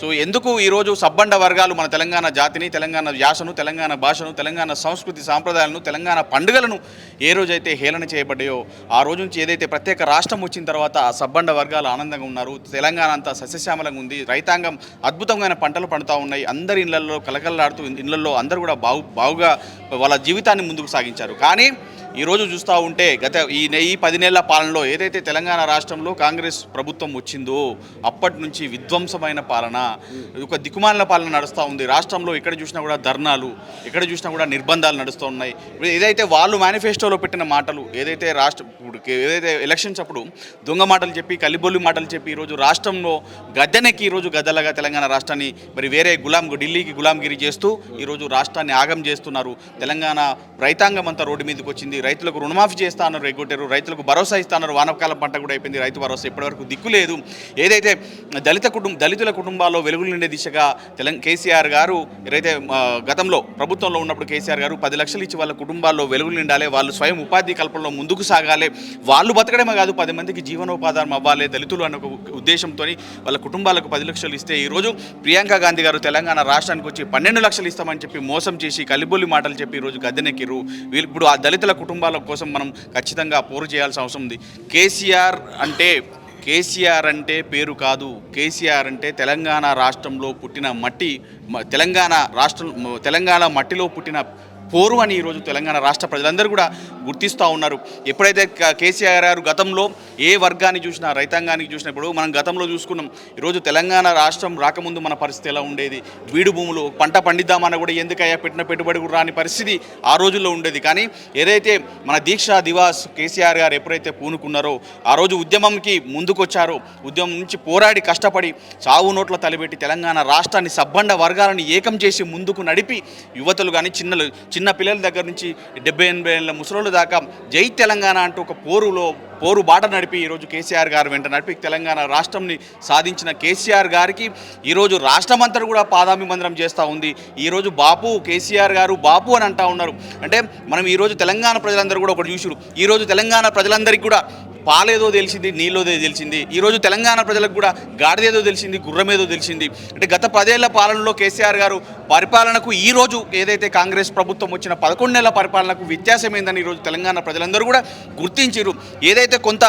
So ఎందుకు ఈరోజు సబ్బండ వర్గాలు మన తెలంగాణ జాతిని తెలంగాణ యాసను తెలంగాణ భాషను తెలంగాణ సంస్కృతి సాంప్రదాయాలను తెలంగాణ పండుగలను ఏ రోజైతే హేళన చేయబడ్డాయో ఆ రోజు నుంచి ఏదైతే ప్రత్యేక రాష్ట్రం వచ్చిన తర్వాత ఆ సబ్బండ వర్గాలు ఆనందంగా ఉన్నారు. తెలంగాణ అంతా సస్యశ్యామలంగా ఉంది. రైతాంగం అద్భుతమైన పంటలు పండుతూ ఉన్నాయి. అందరి ఇళ్ళలో కలకలలాడుతూ ఇళ్ళలో అందరూ కూడా బాగు బాగుగా వాళ్ళ జీవితాన్ని ముందుకు సాగించారు. కానీ ఈరోజు చూస్తూ ఉంటే గత ఈ నెయ్యి ఈ పది నెలల పాలనలో ఏదైతే తెలంగాణ రాష్ట్రంలో కాంగ్రెస్ ప్రభుత్వం వచ్చిందో అప్పటి నుంచి విధ్వంసమైన పాలన ఒక దిక్కుమాలిన పాలన నడుస్తూ ఉంది. రాష్ట్రంలో ఎక్కడ చూసినా కూడా ధర్నాలు ఎక్కడ చూసినా కూడా నిర్బంధాలు నడుస్తూ ఉన్నాయి. ఏదైతే వాళ్ళు మేనిఫెస్టోలో పెట్టిన మాటలు ఏదైతే రాష్ట్ర ఏదైతే ఎలక్షన్స్ అప్పుడు దొంగ మాటలు చెప్పి కలిబొల్లి మాటలు చెప్పి ఈరోజు రాష్ట్రంలో గద్దెనెక్కి ఈరోజు గద్దెలగా తెలంగాణ రాష్ట్రాన్ని మరి వేరే గులాం ఢిల్లీకి గులాంగిరి చేస్తూ ఈరోజు రాష్ట్రాన్ని ఆగం చేస్తున్నారు. తెలంగాణ రైతాంగం అంతా రోడ్డు మీదకి వచ్చింది. రైతులకు రుణమాఫీ చేస్తా అన్నారు ఎగ్గొట్టారు. రైతులకు భరోసా ఇస్తాన్నారు వానకాలం పంట కూడా అయిపోయింది రైతు భరోసా ఇప్పటివరకు దిక్కు లేదు. ఏదైతే దళిత కుటుంబ దళితుల కుటుంబాల్లో వెలుగులు నిండే దిశగా తెలంగాణ కేసీఆర్ గారు ఏదైతే గతంలో ప్రభుత్వంలో ఉన్నప్పుడు కేసీఆర్ గారు పది లక్షలు ఇచ్చి వాళ్ళ కుటుంబాల్లో వెలుగులు నిండాలి వాళ్ళు స్వయం ఉపాధి కల్పనలో ముందుకు సాగాలి వాళ్ళు బతకడమే కాదు పది మందికి జీవనోపాధానం అవ్వాలి దళితులు అనే ఒక ఉద్దేశంతో వాళ్ళ కుటుంబాలకు పది లక్షలు ఇస్తే ఈరోజు ప్రియాంక గాంధీ గారు తెలంగాణ రాష్ట్రానికి వచ్చి పన్నెండు లక్షలు ఇస్తామని చెప్పి మోసం చేసి కలిబొల్లి మాటలు చెప్పి ఈరోజు గద్దెనెక్కిరు వీళ్ళు ఇప్పుడు ఆ దళితుల కుటుంబాల కోసం మనం ఖచ్చితంగా పోరు చేయాల్సిన అవసరం ఉంది. కేసీఆర్ అంటే కేసీఆర్ అంటే పేరు కాదు. కేసీఆర్ అంటే తెలంగాణ రాష్ట్రంలో పుట్టిన మట్టి తెలంగాణ రాష్ట్రం తెలంగాణ మట్టిలో పుట్టిన పోరు అని ఈరోజు తెలంగాణ రాష్ట్ర ప్రజలందరూ కూడా గుర్తిస్తూ ఉన్నారు. ఎప్పుడైతే కేసీఆర్ గారు గతంలో ఏ వర్గాన్ని చూసినా రైతాంగానికి చూసినప్పుడు మనం గతంలో చూసుకున్నాం. ఈరోజు తెలంగాణ రాష్ట్రం రాకముందు మన పరిస్థితి ఎలా ఉండేది? బీడు భూములు పంట పండిద్దామన్నా కూడా ఎందుకయ్యా పెట్టిన పెట్టుబడి కూడా రాని పరిస్థితి ఆ రోజుల్లో ఉండేది. కానీ ఏదైతే మన దీక్షా దివాస్ కేసీఆర్ గారు ఎప్పుడైతే పూనుకున్నారో ఆ రోజు ఉద్యమంకి ముందుకొచ్చారో ఉద్యమం నుంచి పోరాడి కష్టపడి చావు నోట్ల తలబెట్టి తెలంగాణ రాష్ట్రాన్ని సబ్బండ వర్గాలను ఏకం చేసి ముందుకు నడిపి యువతలు కానీ చిన్నలు చిన్న పిల్లల దగ్గర నుంచి డెబ్బై ఎనభై ఏళ్ళ ముసలోళ్ళ దాకా జై తెలంగాణ అంటూ ఒక పోరులో పోరు బాట నడిపి ఈరోజు కేసీఆర్ గారు వెంట నడిపి తెలంగాణ రాష్ట్రంని సాధించిన కేసీఆర్ గారికి ఈరోజు రాష్ట్రమంతా కూడా పాదాభిమందనం చేస్తూ ఉంది. ఈరోజు బాపు కేసీఆర్ గారు బాపు అని అంటా ఉన్నారు. అంటే మనం ఈరోజు తెలంగాణ ప్రజలందరూ కూడా ఒకటి చూసారు. ఈరోజు తెలంగాణ ప్రజలందరికీ కూడా పాలేదో తెలిసింది నీళ్ళోదో తెలిసింది. ఈరోజు తెలంగాణ ప్రజలకు కూడా గాడిదేదో తెలిసింది గుర్రమేదో తెలిసింది. అంటే గత పదేళ్ళ పాలనలో కేసీఆర్ గారు పరిపాలనకు ఈ రోజు ఏదైతే కాంగ్రెస్ ప్రభుత్వం వచ్చిన పదకొండు నెలల పరిపాలనకు వ్యత్యాసం ఏందని ఈరోజు తెలంగాణ ప్రజలందరూ కూడా గుర్తించారు ఏదైతే కొంత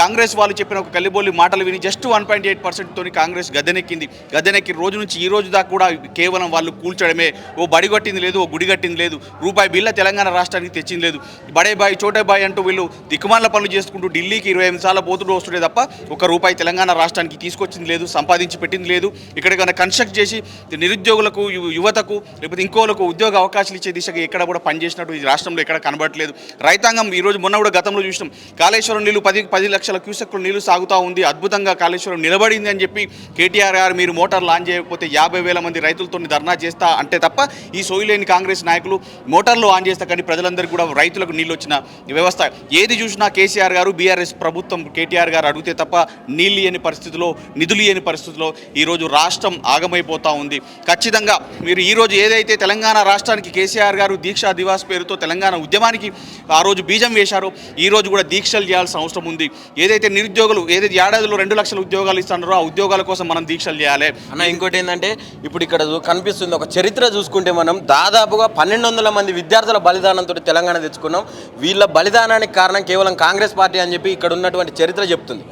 కాంగ్రెస్ వాళ్ళు చెప్పిన ఒక కల్లిబోలి మాటలు విని జస్ట్ వన్ పాయింట్ ఎయిట్ పర్సెంట్తో కాంగ్రెస్ గద్దెనెక్కింది. గద్దెనెక్కి రోజు నుంచి ఈ రోజు దాకా కూడా కేవలం వాళ్ళు కూల్చడమే. ఓ బడిగట్టింది లేదు ఓ గుడి కట్టింది లేదు రూపాయి బిల్ల తెలంగాణ రాష్ట్రానికి తెచ్చింది లేదు. బడే బాయ్ చోటే బాయ్ అంటూ వీళ్ళు దిక్కుమాల పనులు చేసుకుంటూ ఢిల్లీకి ఇరవై ఎనిమిది సార్లు పోతుడు వస్తుండే తప్ప ఒక రూపాయి తెలంగాణ రాష్ట్రానికి తీసుకొచ్చింది లేదు సంపాదించి పెట్టింది లేదు. ఇక్కడ కన్నా కన్స్ట్రక్ట్ చేసి నిరుద్యోగులకు యువతకు లేకపోతే ఇంకోలకు ఉద్యోగ అవకాశాలు ఇచ్చే దిశగా ఎక్కడ కూడా పనిచేసినట్టు ఈ రాష్ట్రంలో ఎక్కడ కనబడట్లేదు. రైతాంగం ఈ రోజు మొన్న కూడా గతంలో చూసినాం. కాళేశ్వరం నీళ్ళు పది పది లక్షల క్యూసెక్లు నీళ్ళు సాగుతూ ఉంది. అద్భుతంగా కాళేశ్వరం నిలబడింది అని చెప్పి కేటీఆర్ గారు మీరు మోటార్ లాంచ్ చేయకపోతే యాభై వేల మంది రైతులతో ధర్నా చేస్తా అంటే తప్ప ఈ సోయిలేని కాంగ్రెస్ నాయకులు మోటార్లు ఆన్ చేస్తా కానీ ప్రజలందరికీ కూడా రైతులకు నీళ్ళు వచ్చిన వ్యవస్థ. ఏది చూసినా కేసీఆర్ గారు బీఆర్ఎస్ ప్రభుత్వం కేటీఆర్ గారు అడిగితే తప్ప నీళ్ళు ఇయ్యని పరిస్థితిలో నిధులు ఇయ్యని పరిస్థితిలో ఈరోజు రాష్ట్రం ఆగమైపోతూ ఉంది. ఖచ్చితంగా మీరు ఈరోజు ఏదైతే తెలంగాణ రాష్ట్రానికి కేసీఆర్ గారు దీక్షా దివాస్ పేరుతో తెలంగాణ ఉద్యమానికి ఆ రోజు బీజం వేశారో ఈరోజు కూడా దీక్షలు చేయాల్సిన అవసరం ఉంది. ఏదైతే నిరుద్యోగులు ఏదైతే ఏడాదిలో రెండు లక్షల ఉద్యోగాలు ఇస్తున్నారో ఆ ఉద్యోగాల కోసం మనం దీక్షలు చేయాలి. అన్న ఇంకోటి ఏంటంటే ఇప్పుడు ఇక్కడ కనిపిస్తుంది ఒక చరిత్ర చూసుకుంటే మనం దాదాపుగా పన్నెండు వందల మంది విద్యార్థుల బలిదానంతో తెలంగాణ తెచ్చుకున్నాం. వీళ్ళ బలిదానానికి కారణం కేవలం కాంగ్రెస్ పార్టీ అని చెప్పి ఇక్కడ ఉన్నటువంటి చరిత్ర చెప్తుంది.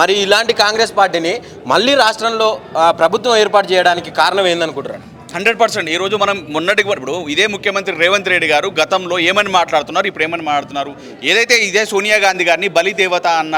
మరి ఇలాంటి కాంగ్రెస్ పార్టీని మళ్ళీ రాష్ట్రంలో ప్రభుత్వం ఏర్పాటు చేయడానికి కారణం ఏందనుకుంటారు హండ్రెడ్ పర్సెంట్. ఈ రోజు మనం మొన్నటికి ఇప్పుడు ఇదే ముఖ్యమంత్రి రేవంత్ రెడ్డి గారు గతంలో ఏమని మాట్లాడుతున్నారు ఇప్పుడు ఏమని మాట్లాడుతున్నారు? ఏదైతే ఇదే సోనియా గాంధీ గారిని బలి దేవత అన్న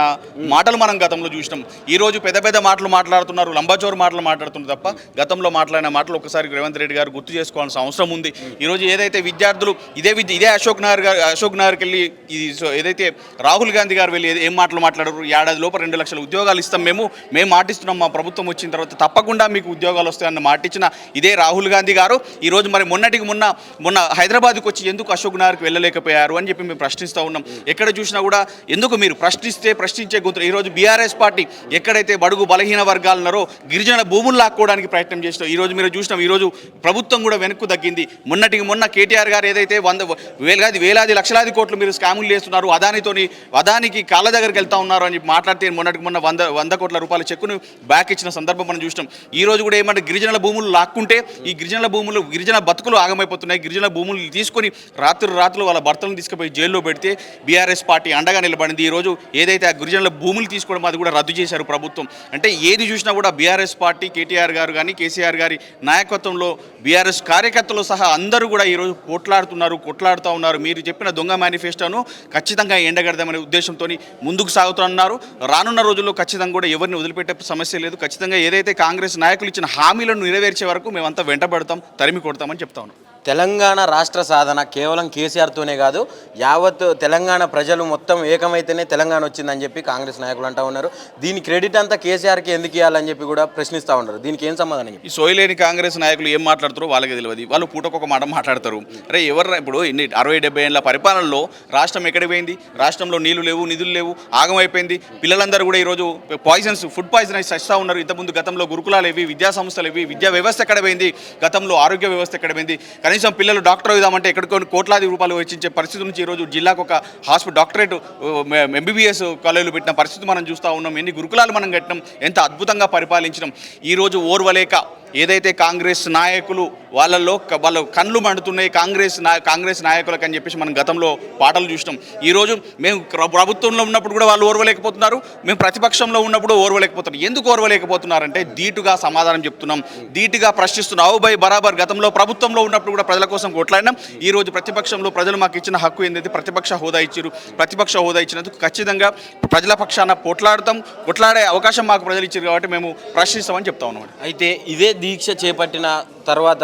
మాటలు మనం గతంలో చూసినాం. ఈ రోజు పెద్ద పెద్ద మాటలు మాట్లాడుతున్నారు లంబాచోరు మాటలు మాట్లాడుతున్నారు తప్ప గతంలో మాట్లాడిన మాటలు ఒకసారి రేవంత్ రెడ్డి గారు గుర్తు చేసుకోవాల్సిన అవసరం ఉంది. ఈ రోజు ఏదైతే విద్యార్థులు ఇదే విద్య ఇదే అశోక్ నగర్ గారు అశోక్ నగర్కి వెళ్ళి ఇది ఏదైతే రాహుల్ గాంధీ గారు వెళ్ళి ఏం మాటలు మాట్లాడారు ఏడాది లోపల రెండు లక్షల ఉద్యోగాలు ఇస్తాం మేము మేము మాటిస్తున్నాం మా ప్రభుత్వం వచ్చిన తర్వాత తప్పకుండా మీకు ఉద్యోగాలు వస్తాయన్న మాటిచ్చిన ఇదే రాహుల్ రాహుల్ గాంధీ గారు. ఈరోజు మరి మొన్నటికి మొన్న మొన్న హైదరాబాద్కి వచ్చి ఎందుకు అశోక్ నగర్కి వెళ్ళలేకపోయారు అని చెప్పి మేము ప్రశ్నిస్తూ ఉన్నాం. ఎక్కడ చూసినా కూడా ఎందుకు మీరు ప్రశ్నిస్తే ప్రశ్నించే గుర్తు ఈరోజు బీఆర్ఎస్ పార్టీ ఎక్కడైతే బడుగు బలహీన వర్గాలు ఉన్నారో గిరిజన భూములు లాక్కోవడానికి ప్రయత్నం చేసినాం. ఈరోజు మీరు చూసినాం ఈరోజు ప్రభుత్వం కూడా వెనక్కు తగ్గింది. మొన్నటికి మొన్న కేటీఆర్ గారు ఏదైతే వంద వేలాది వేలాది లక్షలాది కోట్లు మీరు స్కాములు చేస్తున్నారు అదానితోని అదానికి కాళ్ళ దగ్గరికి వెళ్తా ఉన్నారు అని మాట్లాడితే మొన్నటికి మొన్న వంద వంద కోట్ల రూపాయల చెక్కును బ్యాక్ ఇచ్చిన సందర్భం మనం చూసినాం. ఈ రోజు కూడా ఏమంటే గిరిజనుల భూములు లాక్కుంటే ఈ ఈ గిరిజనుల భూములు గిరిజన బతుకులు ఆగమైపోతున్నాయి. గిరిజన భూములు తీసుకొని రాత్రి రాత్రులు వాళ్ళ భర్తలను తీసుకుపోయి జైల్లో పెడితే బీఆర్ఎస్ పార్టీ అండగా నిలబడింది. ఈ రోజు ఏదైతే ఆ గిరిజనుల భూములు తీసుకోవడం అది కూడా రద్దు చేశారు ప్రభుత్వం. అంటే ఏది చూసినా కూడా బీఆర్ఎస్ పార్టీ కేటీఆర్ గారు కానీ కేసీఆర్ గారి నాయకత్వంలో బీఆర్ఎస్ కార్యకర్తలు సహా అందరూ కూడా ఈరోజు కొట్లాడుతున్నారు కొట్లాడుతూ ఉన్నారు. మీరు చెప్పిన దొంగ మేనిఫెస్టోను ఖచ్చితంగా ఎండగడదామనే ఉద్దేశంతో ముందుకు సాగుతున్నారు. రానున్న రోజుల్లో ఖచ్చితంగా కూడా ఎవరిని వదిలిపెట్టే సమస్య లేదు. ఖచ్చితంగా ఏదైతే కాంగ్రెస్ నాయకులు ఇచ్చిన హామీలను నెరవేర్చే వరకు మేమంతా వెంటబడతాం తరిమి కొడతామని చెప్తా ఉన్నాం తెలంగాణ రాష్ట్ర సాధన కేవలం కేసీఆర్తోనే కాదు యావత్ తెలంగాణ ప్రజలు మొత్తం ఏకమైతేనే తెలంగాణ వచ్చిందని చెప్పి కాంగ్రెస్ నాయకులు అంటూ ఉన్నారు. దీని క్రెడిట్ అంతా కేసీఆర్కి ఎందుకు ఇవ్వాలని చెప్పి కూడా ప్రశ్నిస్తూ ఉన్నారు. దీనికి ఏం సమాధానం ఈ సోయలేని కాంగ్రెస్ నాయకులు ఏం మాట్లాడుతారో వాళ్ళకి తెలియదు వాళ్ళు పూటకొక మాట మాట్లాడతారు. అరే ఎవరు ఇప్పుడు ఇన్ని అరవై డెబ్బై ఏళ్ళ పరిపాలనలో రాష్ట్రం ఎక్కడికి పోయింది? రాష్ట్రంలో నీళ్ళు లేవు నిధులు లేవు ఆగమైపోయింది పిల్లలందరూ కూడా ఈరోజు పాయిజన్స్ ఫుడ్ పాయిజన్ అయి చస్తా ఉన్నారు. ఇంతకుముందు గతంలో గురుకులాలు ఏవి విద్యా సంస్థలు ఏవి విద్యా వ్యవస్థ ఎక్కడ పోయింది? గతంలో ఆరోగ్య వ్యవస్థ ఎక్కడ పోయింది? కనీసం పిల్లలు డాక్టర్ అవుదామంటే ఎక్కడికో కోట్లాది రూపాయలు వెచ్చించే పరిస్థితి నుంచి ఈరోజు జిల్లాకు ఒక హాస్పిటల్ డాక్టరేట్ ఎంబీబీఎస్ కాలేజీలు పెట్టిన పరిస్థితి మనం చూస్తూ ఉన్నాం. ఎన్ని గురుకులాలు మనం కట్టినాం? ఎంత అద్భుతంగా పరిపాలించడం ఈరోజు ఓర్వలేక ఏదైతే కాంగ్రెస్ నాయకులు వాళ్ళల్లో వాళ్ళ కళ్ళు మండుతున్నాయి కాంగ్రెస్ నా కాంగ్రెస్ నాయకులకు అని చెప్పేసి మనం గతంలో పాటలు చూసినాం. ఈరోజు మేము ప్రభుత్వంలో ఉన్నప్పుడు కూడా వాళ్ళు ఓర్వలేకపోతున్నారు. మేము ప్రతిపక్షంలో ఉన్నప్పుడు ఓర్వలేకపోతున్నారు. ఎందుకు ఓర్వలేకపోతున్నారంటే ధీటుగా సమాధానం చెప్తున్నాం. ధీటుగా ప్రశ్నిస్తున్నాం. అవు బరాబర్ గతంలో ప్రభుత్వంలో ఉన్నప్పుడు కూడా ప్రజల కోసం కొట్లాడినాం. ఈరోజు ప్రతిపక్షంలో ప్రజలు మాకు ఇచ్చిన హక్కు ఏంటంటే ప్రతిపక్ష హోదా ఇచ్చారు ప్రతిపక్ష హోదా ఇచ్చినందుకు ఖచ్చితంగా ప్రజల పక్షాన పోట్లాడతాం. కొట్లాడే అవకాశం మాకు ప్రజలు ఇచ్చారు కాబట్టి మేము ప్రశ్నిస్తామని చెప్తా ఉన్నాం. అయితే ఇదే దీక్ష చేపట్టిన తర్వాత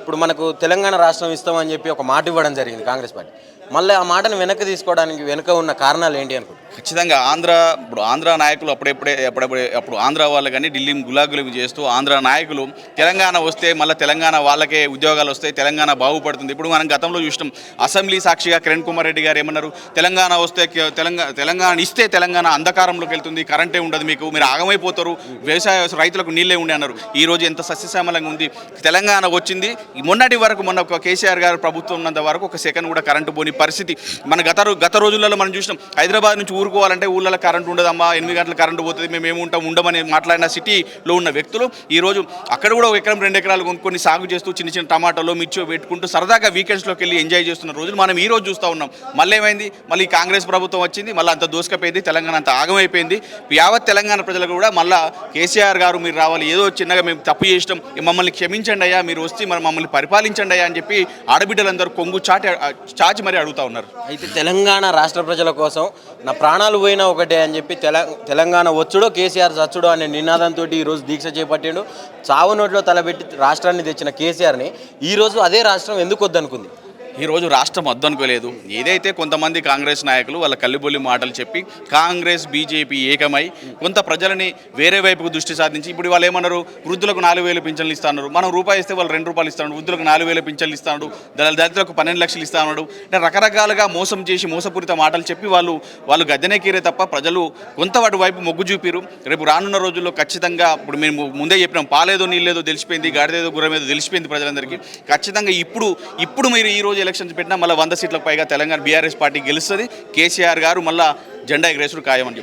ఇప్పుడు మనకు తెలంగాణ రాష్ట్రం ఇస్తామని చెప్పి ఒక మాట ఇవ్వడం జరిగింది కాంగ్రెస్ పార్టీ. మళ్ళీ ఆ మాటను వెనక్కి తీసుకోవడానికి వెనుక ఉన్న కారణాలు ఏంటి అనుకుంటున్నారు ఖచ్చితంగా ఆంధ్ర ఇప్పుడు ఆంధ్ర నాయకులు అప్పుడెప్పుడే ఎప్పుడప్పుడే అప్పుడు ఆంధ్ర వాళ్ళు కానీ ఢిల్లీ గులాగులు చేస్తూ ఆంధ్ర నాయకులు తెలంగాణ వస్తే మళ్ళీ తెలంగాణ వాళ్ళకే ఉద్యోగాలు వస్తాయి తెలంగాణ బాగుపడుతుంది. ఇప్పుడు మనం గతంలో చూసినాం అసెంబ్లీ సాక్షిగా కిరణ్ కుమార్ రెడ్డి గారు ఏమన్నారు? తెలంగాణ వస్తే తెలంగాణ తెలంగాణ ఇస్తే తెలంగాణ అంధకారంలోకి వెళ్తుంది కరెంటే ఉండదు మీకు మీరు ఆగమైపోతారు వ్యవసాయ రైతులకు నీళ్ళే ఉండే అన్నారు. ఈ రోజు ఎంత సస్యశ్యామలంగా ఉంది. తెలంగాణ వచ్చింది మొన్నటి వరకు మొన్న ఒక కేసీఆర్ గారు ప్రభుత్వం ఉన్నంత వరకు ఒక సెకండ్ కూడా కరెంటు పోని పరిస్థితి. మన గత గత రోజులలో మనం చూసినాం హైదరాబాద్ నుంచి ఊరుకోవాలంటే ఊళ్ళలో కరెంట్ ఉండదమ్మా ఎనిమిది గంటల కరెంటు పోతుంది మేము ఏముంటాం ఉండమని మాట్లాడిన సిటీలో ఉన్న వ్యక్తులు ఈరోజు అక్కడ కూడా ఒక ఎకరం రెండు ఎకరాలు కొనుక్కొని సాగు చేస్తూ చిన్న చిన్న టమాటాలు మిర్చి పెట్టుకుంటూ సరదాగా వీకెండ్స్లోకి వెళ్ళి ఎంజాయ్ చేస్తున్న రోజులు మనం ఈ రోజు చూస్తూ ఉన్నాం. మళ్ళీ ఏమైంది? మళ్ళీ కాంగ్రెస్ ప్రభుత్వం వచ్చింది మళ్ళీ అంత దోసుకపోయింది తెలంగాణ అంత ఆగమైపోయింది. యావత్ తెలంగాణ ప్రజలకు కూడా మళ్ళీ కేసీఆర్ గారు మీరు రావాలి ఏదో చిన్నగా మేము తప్పు చేసినాం మమ్మల్ని క్షమించండి అయ్యా మీరు వస్తే మరి మమ్మల్ని పరిపాలించండి అయ్యా అని చెప్పి ఆడబిడ్డలందరూ కొంగు చాటి చాచి మరి అడుగుతా ఉన్నారు. అయితే తెలంగాణ రాష్ట్ర ప్రజల కోసం నా ప్రాణాలు పోయినా ఒకటే అని చెప్పి తెల తెలంగాణ వచ్చుడో కేసీఆర్ చచ్చుడో అనే నినాదంతో ఈరోజు దీక్ష చేపట్టిండు. చావు నోట్లో తలబెట్టి రాష్ట్రాన్ని తెచ్చిన కేసీఆర్ని ఈరోజు అదే రాష్ట్రం ఎందుకు వద్దనుకుంది? ఈ రోజు రాష్ట్రం వద్దనుకోలేదు ఏదైతే కొంతమంది కాంగ్రెస్ నాయకులు వాళ్ళ కల్లిబొల్లి మాటలు చెప్పి కాంగ్రెస్ బీజేపీ ఏకమై కొంత ప్రజలని వేరే వైపుకు దృష్టి సాధించి ఇప్పుడు వాళ్ళు ఏమన్నారు? వృద్ధులకు నాలుగు వేలు పింఛన్లు ఇస్తున్నారు మనం రూపాయి ఇస్తే వాళ్ళు రెండు రూపాయలు ఇస్తాడు వృద్ధులకు నాలుగు వేల పింఛన్లు ఇస్తాడు దళితులకు పన్నెండు లక్షలు ఇస్తాడు అంటే రకరకాలుగా మోసం చేసి మోసపూరిత మాటలు చెప్పి వాళ్ళు వాళ్ళు గద్దెనెక్కిరే తప్ప ప్రజలు కొంత వాటి వైపు మొగ్గు చూపిరు. రేపు రానున్న రోజుల్లో ఖచ్చితంగా ఇప్పుడు మేము ముందే చెప్పినాం. పాలేదో నీళ్ళేదో తెలిసిపోయింది గాడిదేదో గుర్రమేదో తెలిసిపోయింది ప్రజలందరికీ. ఖచ్చితంగా ఇప్పుడు ఇప్పుడు మీరు ఈ రోజు ఎలక్షన్స్ పెట్టినా మళ్ళీ వంద సీట్లకు పైగా తెలంగాణ బీఆర్ఎస్ పార్టీ గెలుస్తుంది. కేసీఆర్ గారు మళ్ళీ జెండా ఎగరేసుడు ఖాయం అని